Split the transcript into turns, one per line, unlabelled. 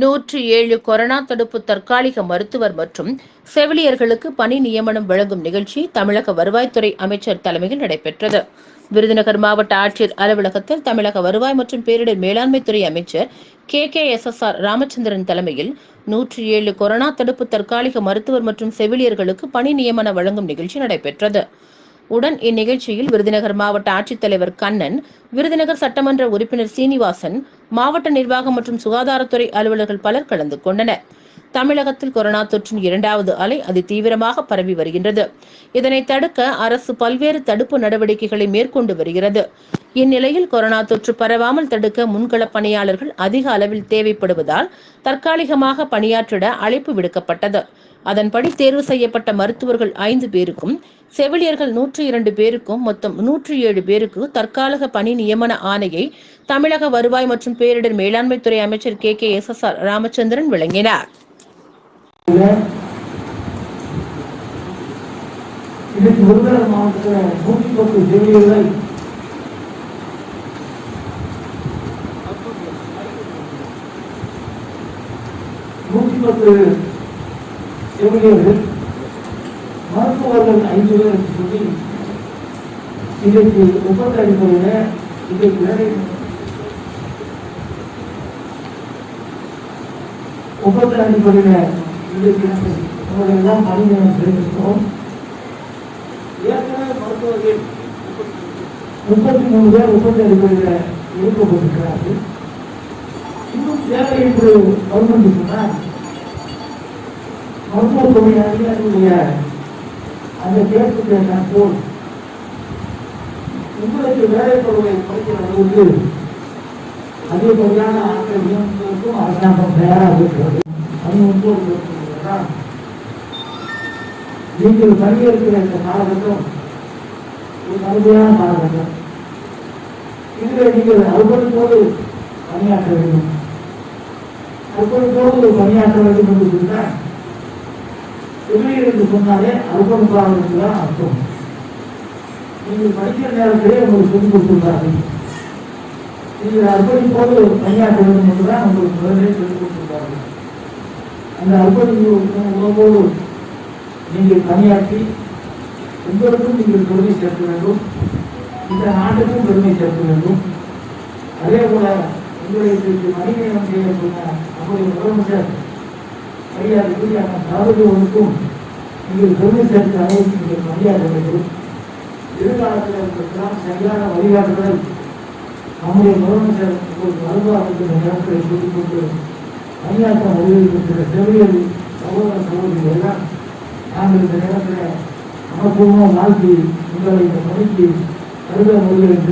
நூற்றி ஏழு கொரோனா தடுப்பு தற்காலிக மருத்துவர் மற்றும் செவிலியர்களுக்கு பணி நியமனம் வழங்கும் நிகழ்ச்சி தமிழக வருவாய்த்துறை அமைச்சர் தலைமையில் நடைபெற்றது. விருதுநகர் மாவட்ட ஆட்சியர் அலுவலகத்தில் தமிழக வருவாய் மற்றும் பேரிடர் மேலாண்மைத்துறை அமைச்சர் K. K. S. S. R. Ramachandran தலைமையில் நூற்றி ஏழு கொரோனா தடுப்பு தற்காலிக மருத்துவர் மற்றும் செவிலியர்களுக்கு பணி நியமனம் வழங்கும் நிகழ்ச்சி நடைபெற்றது. உடன் இந்நிகழ்ச்சியில் விருதுநகர் மாவட்ட ஆட்சித்தலைவர் கண்ணன் விருதுநகர் சட்டமன்ற உறுப்பினர் சீனிவாசன் மாவட்ட நிர்வாகம் மற்றும் சுகாதாரத்துறை அலுவலர்கள் பலர் கலந்து கொண்டனர். தமிழகத்தில் கொரோனா தொற்றின் இரண்டாவது அலை அதிதீவிரமாக பரவி வருகின்றது. இதனை தடுக்க அரசு பல்வேறு தடுப்பு நடவடிக்கைகளை மேற்கொண்டு வருகிறது. இந்நிலையில் கொரோனா தொற்று பரவாமல் தடுக்க முன்களப் பணியாளர்கள் அதிக அளவில் தேவைப்படுவதால் தற்காலிகமாக பணியாற்றிட அழைப்பு விடுக்கப்பட்டது. அதன்படி தேர்வு செய்யப்பட்ட மருத்துவர்கள் ஐந்து பேருக்கும் செவிலியர்கள் நூற்றி இரண்டு பேருக்கும் மொத்தம் நூற்றி ஏழு பேருக்கு தற்காலிக பணி நியமன ஆணையை தமிழக வருவாய் மற்றும் பேரிடர் மேலாண்மைத்துறை அமைச்சர் K K S S R Ramachandran வழங்கினார்.
இன்னைக்கு விருதுநகர் மாவட்டத்தில் நூற்றி பத்து செவிலியர்கள் நூற்றி பத்து செவிலியர்கள் மருத்துவர்கள் ஐந்து பேர் என்று சொல்லி இன்றைக்கு ஒப்பந்த அடிப்படையில் இன்றைக்கு வேலை ஒப்பந்த அடிப்படையில் இன்றைக்கு நம்மளுடைய எல்லாம் பணி நேரம் தெரிவிக்கிறோம் ஏற்கனவே மருத்துவர்கள் முப்பத்தி மூணு பேர் ஒப்பந்த பேர் இருக்கப்பட்டிருக்கிறார்கள் இன்னும் தேவை என்று கவர்மெண்ட் சொன்னால் மருத்துவத்துறை அதிகாரிகளுடைய அந்த தேர்வுக்கு நான் போல் உங்களுக்கு வேலை பொருளை படிக்கிற அளவுக்கு அதிகப்படியான ஆட்கள் நியமிப்பதற்கும் அரசாங்கம் தயாராக இருக்கிறது அது வந்து ஒரு பிரச்சனை தான். நீங்கள் பணியேற்கிற இந்த காலகட்டம் ஒரு அருமையான காலகட்டம் இதில் நீங்கள் அர்ப்பணிப்போடு பணியாற்ற வேண்டும். அர்ப்பணிப்போடு பணியாற்ற வேண்டும் என்று சொன்னால் செவிலியர் என்று சொன்னாலே அர்ப்பணிப்பாளருக்கு தான் அர்த்தம். நீங்கள் படிக்கிற நேரத்திலே உங்களுக்கு சொல்லிக் கொடுத்திருந்தார்கள் நீங்கள் அர்ப்பணிப்போடு பணியாற்ற வேண்டும் என்றுதான் உங்களுக்கு முதலே சொல்லிக் கொடுத்திருந்தார்கள் அந்த அறுபது உணவோடு நீங்கள் பணியாற்றி உங்களுக்கும் நீங்கள் பெருமை சேர்க்க வேண்டும். இந்த நாட்டுக்கும் பெருமை சேர்க்க வேண்டும். அதே போல உங்களுக்கு மணிநேரம் செய்ய நம்முடைய முதலமைச்சர் மரியாதைக்குரிய சாதகர்களுக்கும் நீங்கள் பெருமை சேர்க்க அளவுக்கு நீங்கள் மரியாதை வேண்டும். எதிர்காலத்தில் இருக்கலாம் சரியான வழிகாட்டுதல் நம்முடைய முதலமைச்சர் உங்களுக்கு வருவாருக்கு இந்த நேரத்தை சொல்லிக் கொண்டு பணியாற்ற வழிவகுக்கிற சகோதர சகோதரிகள் எல்லாம் நாங்கள் இந்த நேரத்தில் மனப்பூர்வமாக வாழ்க்கை உங்களை இந்த பணிக்கு கருத வருகிறேன்